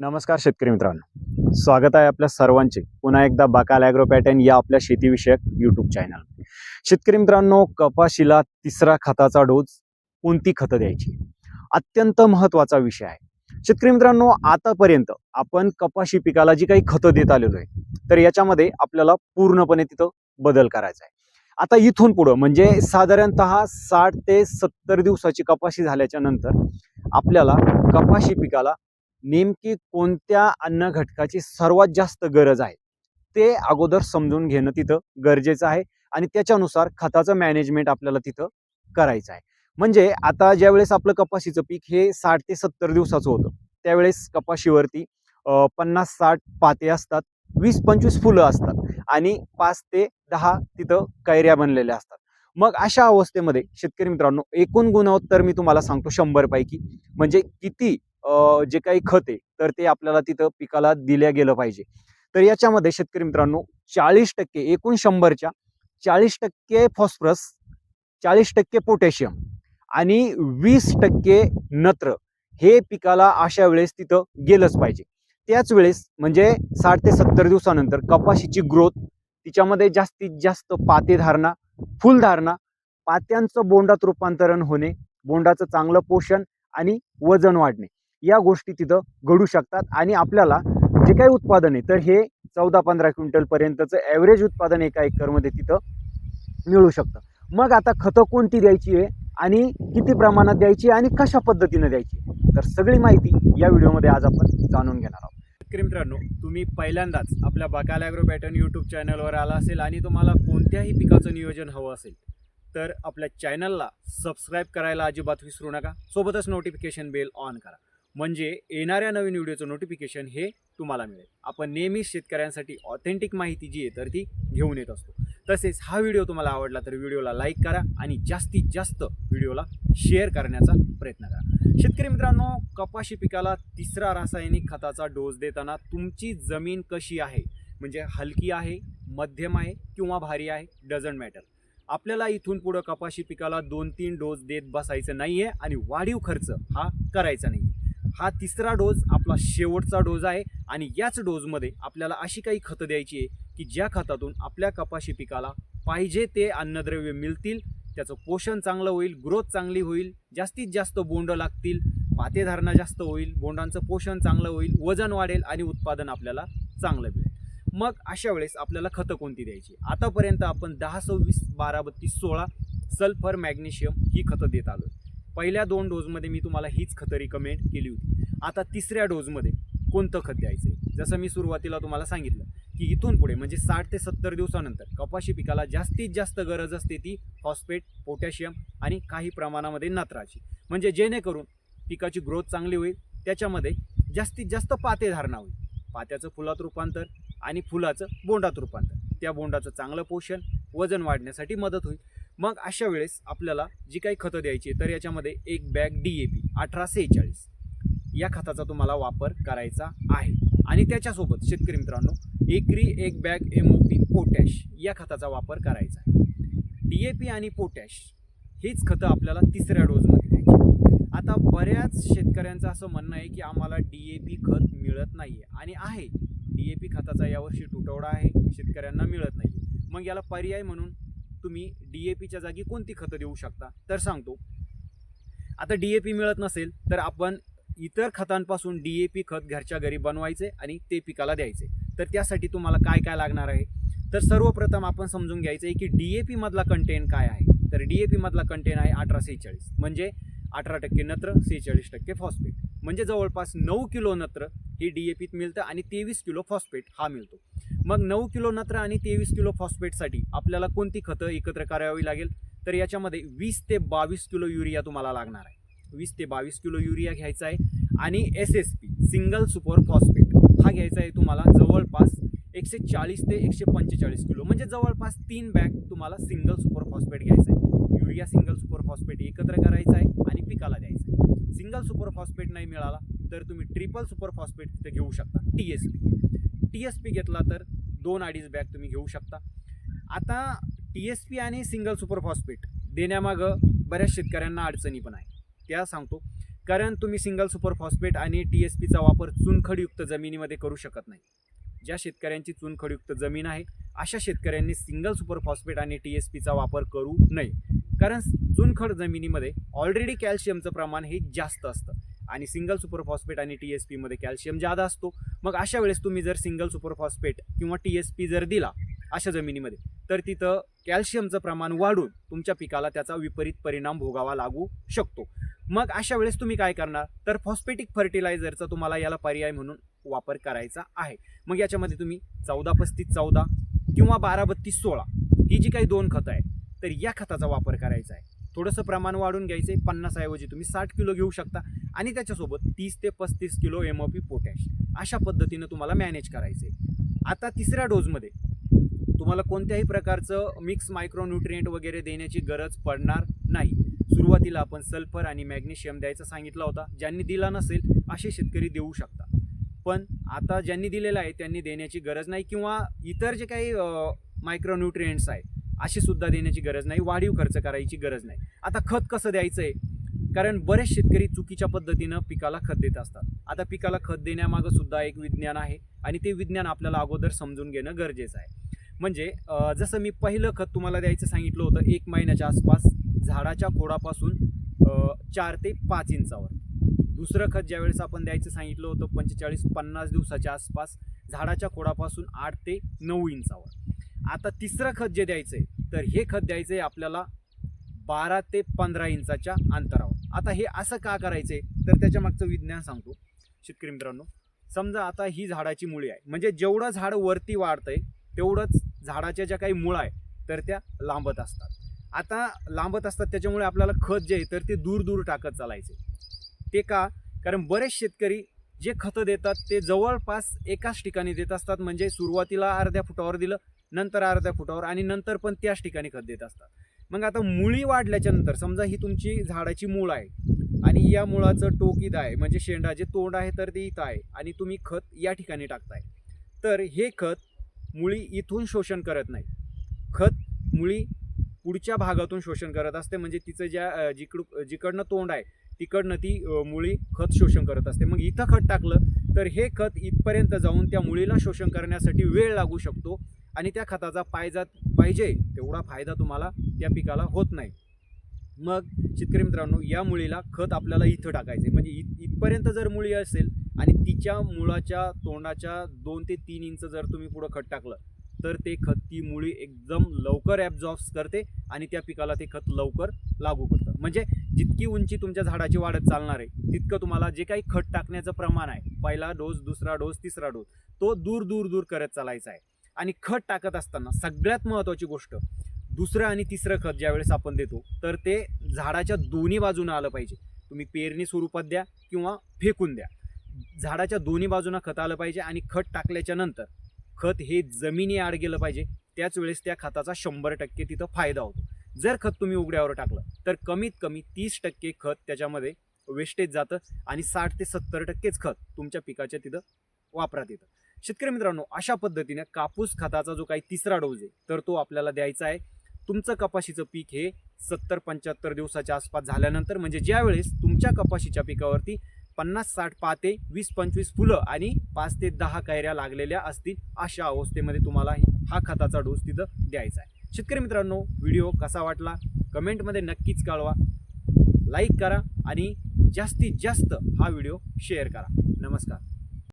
नमस्कार शेतकरी मित्रांनो. स्वागत आहे आपल्या सर्वांचे. पुन्हा एकदा बाकाल ॲग्रो पॅटर्न या आपल्या शेतीविषयक यूट्यूब चॅनल शेतकरी मित्रांनो कपाशीला तिसरा खताचा डोस कोणती खतं द्यायची? अत्यंत महत्त्वाचा विषय आहे. शेतकरी मित्रांनो आतापर्यंत आपण कपाशी पिकाला जी काही खतं देत आलेलो आहे तर याच्यामध्ये आपल्याला पूर्णपणे तिथं बदल करायचा आहे. आता इथून पुढं म्हणजे साधारणतः साठ ते सत्तर दिवसाची कपाशी झाल्याच्यानंतर आपल्याला कपाशी पिकाला नेमकी कोणत्या अन्न घटकाची सर्वात जास्त गरज आहे? ते अगोदर समजून घेणं तिथं गरजेचं आहे आणि त्याच्यानुसार खताचं मॅनेजमेंट आपल्याला तिथं करायचं आहे. म्हणजे आता ज्यावेळेस आपलं कपाशीचं पीक हे साठ ते सत्तर दिवसाचं होतं त्यावेळेस कपाशीवरती पन्नास साठ पाते असतात वीस पंचवीस फुलं असतात आणि पाच ते दहा तिथं कैऱ्या बनलेल्या असतात. मग अशा अवस्थेमध्ये शेतकरी मित्रांनो एकूण गुणवत्तर मी तुम्हाला सांगतो शंभरपैकी. म्हणजे किती जे काही खत आहे तर ते आपल्याला तिथं पिकाला दिल्या गेलं पाहिजे. तर याच्यामध्ये शेतकरी मित्रांनो चाळीस टक्के एकूण शंभरच्या चाळीस टक्के फॉस्फरस चाळीस टक्के पोटॅशियम आणि वीस टक्के नत्र हे पिकाला अशा वेळेस तिथं गेलंच पाहिजे. त्याच वेळेस म्हणजे साठ ते सत्तर दिवसानंतर कपाशीची ग्रोथ तिच्यामध्ये जास्तीत जास्त पातेधारणा फुलधारणा पात्यांचं बोंडात रूपांतरण होणे बोंडाचं चांगलं पोषण आणि वजन वाढणे. या गोष्टी तिथं घडू शकतात. आणि आपल्याला जे काही उत्पादन आहे तर हे चौदा पंधरा क्विंटल पर्यंतचं ॲव्हरेज उत्पादन एका एकरमध्ये तिथं मिळू शकतं. मग आता खतं कोणती द्यायची आहे आणि किती प्रमाणात द्यायची आणि कशा पद्धतीनं द्यायची तर सगळी माहिती या व्हिडिओमध्ये आज आपण जाणून घेणार आहोत. शेतकरी मित्रांनो तुम्ही पहिल्यांदाच आपल्या बकाल ॲग्रो पॅटर्न यूट्यूब चॅनलवर आला असेल आणि तुम्हाला कोणत्याही पिकाचं नियोजन हवं असेल तर आपल्या चॅनलला सबस्क्राईब करायला अजिबात विसरू नका. सोबतच नोटिफिकेशन बेल ऑन करा. म्हणजे येणाऱ्या नवीन व्हिडिओचं नोटिफिकेशन हे तुम्हाला मिळेल. आपण नेहमीच शेतकऱ्यांसाठी ऑथेंटिक माहिती जी आहे तर ती घेऊन येत असतो. तसेच हा व्हिडिओ तुम्हाला आवडला तर व्हिडिओला लाईक करा आणि जास्तीत जास्त व्हिडिओला शेअर करण्याचा प्रयत्न करा. शेतकरी मित्रांनो कपाशी पिकाला तिसरा रासायनिक खताचा डोस देताना तुमची जमीन कशी आहे? म्हणजे हलकी आहे मध्यम आहे किंवा भारी आहे डझंट मॅटर आपल्याला इथून पुढं कपाशी पिकाला दोन तीन डोस देत बसायचं नाही आहे आणि वाढीव खर्च हा करायचा नाही हा तिसरा डोस आपला शेवटचा डोस आहे आणि याच डोजमध्ये आपल्याला अशी काही खतं द्यायची आहे की ज्या खतातून आपल्या कपाशी पिकाला पाहिजे ते अन्नद्रव्य मिळतील त्याचं पोषण चांगलं होईल ग्रोथ चांगली होईल जास्तीत जास्त बोंड लागतील पातेधारणा जास्त होईल बोंडांचं पोषण चांगलं होईल वजन वाढेल आणि उत्पादन आपल्याला चांगलं मिळेल. मग अशा वेळेस आपल्याला खतं कोणती द्यायची? आतापर्यंत आपण दहा सव्वीस बारा बत्तीस सोळा सल्फर मॅग्नेशियम ही खतं देत आलो पहिल्या दोन डोजमध्ये मी तुम्हाला हीच खतं रिकमेंड केली होती. आता तिसऱ्या डोजमध्ये कोणतं खत द्यायचं आहे जसं मी सुरुवातीला तुम्हाला सांगितलं की इथून पुढे म्हणजे साठ ते सत्तर दिवसानंतर कपाशी पिकाला जास्तीत जास्त गरज असते ती फॉस्फेट पोटॅशियम आणि काही प्रमाणामध्ये नत्राची. म्हणजे जेणेकरून पिकाची ग्रोथ चांगली होईल त्याच्यामध्ये जास्तीत जास्त पातेधारणा होईल. पात्याचं फुलात रूपांतर आणि फुलाचं बोंडात रूपांतर. त्या बोंडाचं चांगलं पोषण वजन वाढण्यासाठी मदत होईल. मग अशा वेळेस आपल्याला जी काही खतं द्यायची तर याच्यामध्ये एक बॅग डी ए पी अठरा सेहेचाळीस या खताचा तुम्हाला वापर करायचा आहे. आणि त्याच्यासोबत शेतकरी मित्रांनो एकरी एक bag M O P potash या खताचा वापर करायचा आहे. डी ए पी आणि पोटॅश हीच खतं आपल्याला तिसऱ्या डोजमध्ये द्यायची आता बऱ्याच शेतकऱ्यांचं असं म्हणणं आहे की आम्हाला डी ए पी खत मिळत नाही आहे आणि आहे. डी ए पी खताचा यावर्षी तुटवडा आहे. शेतकऱ्यांना मिळत नाही मग याला पर्याय म्हणून तुम्ही डी ए पीच्या जागी कोणती खतं देऊ शकता? तर सांगतो. आता डी ए पी मिळत नसेल तर आपण इतर खतांपासून डी ए पी खत घरच्या घरी बनवायचे आणि ते पिकाला द्यायचे. तर त्यासाठी तुम्हाला काय काय लागणार आहे? तर सर्वप्रथम आपण समजून घ्यायचं आहे की डी ए पीमधला कंटेंट काय आहे? तर डी ए पीमधला कंटेंट आहे अठरा सेहेचाळीस. म्हणजे अठरा टक्के नत्र सेहेचाळीस टक्के फॉस्फेट म्हणजे जवळपास नऊ किलो नत्र हे डी ए पीत मिळतं आणि तेवीस किलो फॉस्फेट हा मिळतो. मग नऊ किलो नत्र आणि तेवीस किलो फॉस्फेटसाठी आपल्याला कोणती खतं एकत्र करावी लागेल? तर याच्यामध्ये वीस ते बावीस किलो युरिया तुम्हाला लागणार आहे. वीस ते बावीस किलो युरिया घ्यायचा आहे आणि S S P single super phosphate हा घ्यायचा आहे तुम्हाला जवळपास एकशे चाळीस ते एकशे पंचेचाळीस किलो. म्हणजे जवळपास तीन बॅग तुम्हाला सिंगल सुपर फॉस्फेट घ्यायचा आहे. युरिया सिंगल सुपर फॉस्फेट एकत्र करायचा आहे आणि पिकाला द्यायचं आहे. सिंगल सुपर फॉस्फेट नाही मिळाला तर तुम्ही ट्रिपल सुपर फॉस्फेट तिथे घेऊ शकता. T S P T S P घेतला तर दोन अडीच बॅग तुम्ही घेऊ शकता. आता टी एस पी आणि सिंगल सुपर फॉस्फेट देण्यामागं बऱ्याच शेतकऱ्यांना अडचणी पण आहे त्या सांगतो. कारण तुम्ही सिंगल सुपर फॉस्फेट आणि टी एस पीचा वापर चुनखडयुक्त जमिनीमध्ये करू शकत नाही. ज्या शेतकऱ्यांची चुनखडयुक्त जमीन आहे अशा शेतकऱ्यांनी सिंगल सुपर फॉस्फेट आणि टी एस पीचा वापर करू नये. कारण चुनखड जमिनीमध्ये ऑलरेडी कॅल्शियमचं प्रमाण हे जास्त असतं. आणि सिंगल सुपर फॉस्फेट आणि टी एस पीमध्ये कॅल्शियम जादा असतो मग अशा वेळेस तुम्ही जर सिंगल सुपर फॉस्फेट किंवा टी एस पी जर दिला अशा जमिनीमध्ये तर तिथं कॅल्शियमचं प्रमाण वाढून तुमच्या पिकाला त्याचा विपरीत परिणाम भोगावा लागू शकतो. मग अशा वेळेस तुम्ही काय करणार? तर फॉस्फेटिक फर्टिलायझरचा तुम्हाला याला पर्याय म्हणून वापर करायचा आहे. मग याच्यामध्ये तुम्ही चौदा पस्तीस चौदा किंवा बारा बत्तीस सोळा ही जी काही दोन खतं आहे तर या खताचा वापर करायचा आहे. थोडंसं प्रमाण वाढून घ्यायचं आहे पन्नासऐवजी तुम्ही साठ किलो घेऊ शकता. आणि त्याच्यासोबत तीस ते पस्तीस kilo M O P potash अशा पद्धतीनं तुम्हाला मॅनेज करायचं आहे आता तिसऱ्या डोजमध्ये तुम्हाला कोणत्याही प्रकारचं मिक्स मायक्रोन्युट्रिएंट वगैरे देण्याची गरज पडणार नाही. सुरुवातीला आपण सल्फर आणि मॅग्नेशियम द्यायचा सांगितला होता. ज्यांनी दिला नसेल असे शेतकरी देऊ शकतात पण आता ज्यांनी दिलेलं आहे त्यांनी देण्याची गरज नाही किंवा इतर जे काही मायक्रोन्युट्रिएंट्स आहे असे सुद्धा देण्याची गरज नाही. वाढीव खर्च करायची गरज नाही. आता खत कसं द्यायचं आहे कारण बरेच शेतकरी चुकीच्या पद्धतीनं पिकाला खत देत असतात. आता पिकाला खत देण्यामागं सुद्धा एक विज्ञान आहे आणि ते विज्ञान आपल्याला अगोदर समजून घेणं गरजेचं आहे. म्हणजे जसं मी पहिलं खत तुम्हाला द्यायचं सांगितलं होतं एक महिन्याच्या आसपास झाडाच्या खोडापासून चार ते पाच इंचावर. दुसरं खत ज्यावेळेस आपण द्यायचं सांगितलं होतं पंचेचाळीस पन्नास दिवसाच्या आसपास झाडाच्या खोडापासून आठ ते नऊ इंचावर. आता तिसरं खत जे द्यायचं आहे तर हे खत द्यायचं आहे आपल्याला बारा ते पंधरा इंचाच्या अंतरावर. आता हे असं का करायचं? आहे तर त्याच्या मागचं विज्ञान सांगतो. शेतकरी मित्रांनो समजा आता ही झाडाची मुळी आहे. म्हणजे जेवढं झाड वरती वाढतंय तेवढंच झाडाच्या ज्या काही मुळा आहे तर त्या लांबत असतात. आता लांबत असतात त्याच्यामुळे आपल्याला खत जे आहे तर ते दूर दूर टाकत चालायचे. ते का? कारण बरेच शेतकरी जे खतं देतात ते जवळपास एकाच ठिकाणी देत असतात. म्हणजे सुरुवातीला अर्ध्या फुटावर दिलं नंतर अर्ध्या फुटावर आणि नंतर पण त्याच ठिकाणी खत देत असतात. मग आता मुळी वाढल्याच्या नंतर समजा ही तुमची झाडाची मूळ आहे आणि या मुळाचं टोक इथं आहे म्हणजे शेंडा जे तोंड आहे तर ते इथं आहे आणि तुम्ही खत या ठिकाणी टाकताय. तर हे खत मुळी इथून शोषण करत नाही. खत मुळी पुढच्या भागातून शोषण करत असते म्हणजे तिचं ज्या जिकड जिकडनं तोंड आहे तिकडनं ती मुळी खत शोषण करत असते. मग इथं खत टाकलं तर हे खत इथपर्यंत जाऊन त्या मुळीला शोषण करण्यासाठी वेळ लागू शकतो. आणि त्या खताचा फायदा पाहिजे तेवढा फायदा तुम्हाला त्या पिकाला होत नाही. मग शेतकरी मित्रांनो या मुळीला खत आपल्याला इथं टाकायचे म्हणजे इत इथपर्यंत जर मुळी असेल आणि तिच्या मुळाच्या तोंडाच्या दोन ते तीन इंच जर तुम्ही पुढं खत टाकलं तर ते खत ती मुळी एकदम लवकर ॲब्झॉर्ब्स करते आणि त्या पिकाला ते खत लवकर लागू पडतं. म्हणजे जितकी उंची तुमच्या झाडाची वाढत चालणार आहे तितकं तुम्हाला जे काही खत टाकण्याचं प्रमाण आहे पहिला डोस दुसरा डोस तिसरा डोस तो दूर दूर दूर करत चालायचा आहे. आणि खत टाकत असताना सगळ्यात महत्त्वाची गोष्ट दुसरं आणि तिसरं खत ज्यावेळेस आपण देतो तर ते झाडाच्या दोन्ही बाजूनं आलं पाहिजे. तुम्ही पेरणी स्वरूपात द्या किंवा फेकून द्या. झाडाच्या दोन्ही बाजूनं खत आलं पाहिजे आणि खत टाकल्याच्या नंतर खत हे जमिनी आड गेलं पाहिजे त्याच वेळेस त्या खताचा शंभर टक्के तिथं फायदा होतो. जर खत तुम्ही उघड्यावर टाकलं तर कमीत कमी तीस टक्के खत त्याच्यामध्ये वेस्टेज जातं आणि साठ ते सत्तर टक्केच खत तुमच्या पिकाच्या तिथं वापरात येतं. शेतकरी मित्रांनो अशा पद्धतीने कापूस खताचा जो काही तिसरा डोस आहे तर तो आपल्याला द्यायचा आहे. तुमचं कपाशीचं पीक हे सत्तर पंच्याहत्तर दिवसाच्या आसपास झाल्यानंतर म्हणजे ज्यावेळेस तुमच्या कपाशीच्या पिकावरती पन्नास साठ पाते वीस पंचवीस फुलं आणि पाच ते दहा कैऱ्या लागलेल्या असतील अशा अवस्थेमध्ये तुम्हाला हा खताचा डोस तिथं द्यायचा आहे. शेतकरी मित्रांनो व्हिडिओ कसा वाटला? कमेंटमध्ये नक्कीच कळवा. लाईक करा आणि जास्तीत जास्त हा व्हिडिओ शेअर करा. नमस्कार.